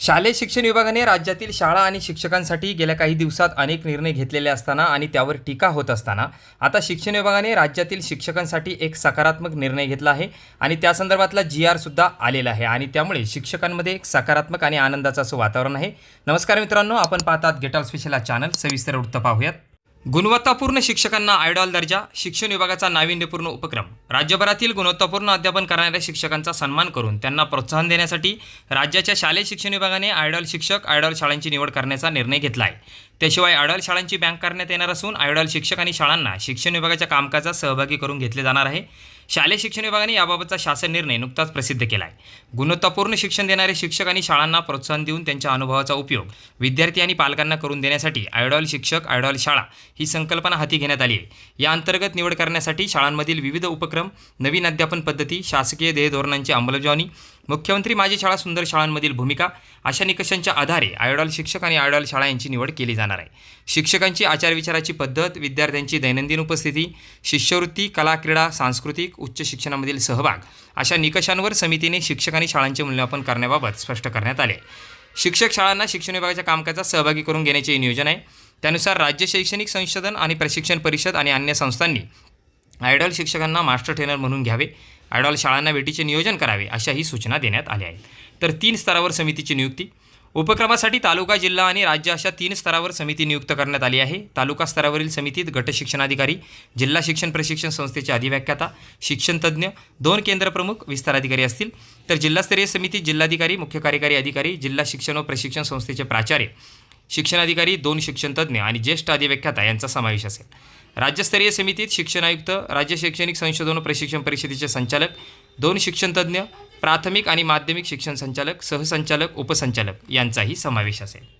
शालेय शिक्षण विभागाने राज्यातील शाळा आणि शिक्षकांसाठी गेल्या काही दिवसात अनेक निर्णय घेतलेले असताना आणि त्यावर टीका होत असताना आता शिक्षण विभागाने राज्यातील शिक्षकांसाठी एक सकारात्मक निर्णय घेतला आहे आणि त्या संदर्भातला जी आर सुद्धा आलेला आहे आणि त्यामुळे शिक्षकांमध्ये एक सकारात्मक आणि आनंदाचं असं वातावरण आहे. नमस्कार मित्रांनो आपण पाहतात गेटॉल स्पेशल हा चॅनल सविस्तर वृत्त पाहूयात. गुणवत्तापूर्ण शिक्षकांना आयडॉल दर्जा शिक्षण विभागाचा नाविन्यपूर्ण उपक्रम. राज्यभरातील गुणवत्तापूर्ण अध्यापन करणाऱ्या शिक्षकांचा सन्मान करून त्यांना प्रोत्साहन देण्यासाठी राज्याच्या शालेय शिक्षण विभागाने आयडॉल शिक्षक आयडॉल शाळांची निवड करण्याचा निर्णय घेतला आहे त्याशिवाय आयडॉल शाळांची बँक करण्यात येणार असून आयडॉल शिक्षक आणि शाळांना शिक्षण विभागाच्या कामकाजात सहभागी करून घेतले जाणार आहे. शालेय शिक्षण विभागाने याबाबतचा शासन निर्णय नुकताच प्रसिद्ध केला आहे गुणवत्तापूर्ण शिक्षण देणारे शिक्षक आणि शाळांना प्रोत्साहन देऊन त्यांच्या अनुभवाचा उपयोग विद्यार्थी आणि पालकांना करून देण्यासाठी आयडॉल शिक्षक आयडॉल शाळा ही संकल्पना हाती घेण्यात आली आहे. या अंतर्गत निवड करण्यासाठी शाळांमधील विविध उपक्रम नवीन अध्यापन पद्धती शासकीय ध्येयधोरणांची अंमलबजावणी मुख्यमंत्री माझी शाळा सुंदर शाळांमधील भूमिका अशा निकषांच्या आधारे आयडॉल शिक्षक आणि आयडॉल शाळा यांची निवड केली जाणार आहे. शिक्षकांची आचारविचाराची पद्धत विद्यार्थ्यांची दैनंदिन उपस्थिती शिष्यवृत्ती कला क्रीडा सांस्कृतिक उच्च शिक्षणामधील सहभाग अशा निकषांवर समितीने शिक्षक आणि शाळांचे मूल्यमापन करण्याबाबत स्पष्ट करण्यात आले. शिक्षक शाळांना शिक्षण विभागाच्या कामकाजात सहभागी करून घेण्याचे नियोजन आहे. त्यानुसार राज्य शैक्षणिक संशोधन आणि प्रशिक्षण परिषद आणि अन्य संस्थांनी आयडॉल शिक्षकांना मास्टर ट्रेनर म्हणून घ्यावे आयडॉल शाळांना भेटीचे नियोजन करावे अशाही सूचना देण्यात आल्या आहेत. तर तीन स्तरावर समितीची नियुक्ती उपक्रमासाठी तालुका जिल्हा आणि राज्य अशा तीन स्तरावर समिती नियुक्त करण्यात आली आहे. तालुका स्तरावरील समितीत गट शिक्षणाधिकारी जिल्हा शिक्षण प्रशिक्षण संस्थेचे अधिव्याख्याता शिक्षणतज्ज्ञ दोन केंद्रप्रमुख विस्ताराधिकारी असतील. तर जिल्हास्तरीय समितीत जिल्हाधिकारी मुख्य कार्यकारी अधिकारी जिल्हा शिक्षण व प्रशिक्षण संस्थेचे प्राचार्य शिक्षणाधिकारी दोन शिक्षणतज्ज्ञ आणि ज्येष्ठ अधिव्याख्याता यांचा समावेश असेल. राज्यस्तरीय समितीत शिक्षण आयुक्त राज्य शैक्षणिक संशोधन प्रशिक्षण परिषदेचे संचालक दोन शिक्षणतज्ज्ञ प्राथमिक आणि माध्यमिक शिक्षण संचालक सहसंचालक उपसंचालक यांचाही समावेश असेल.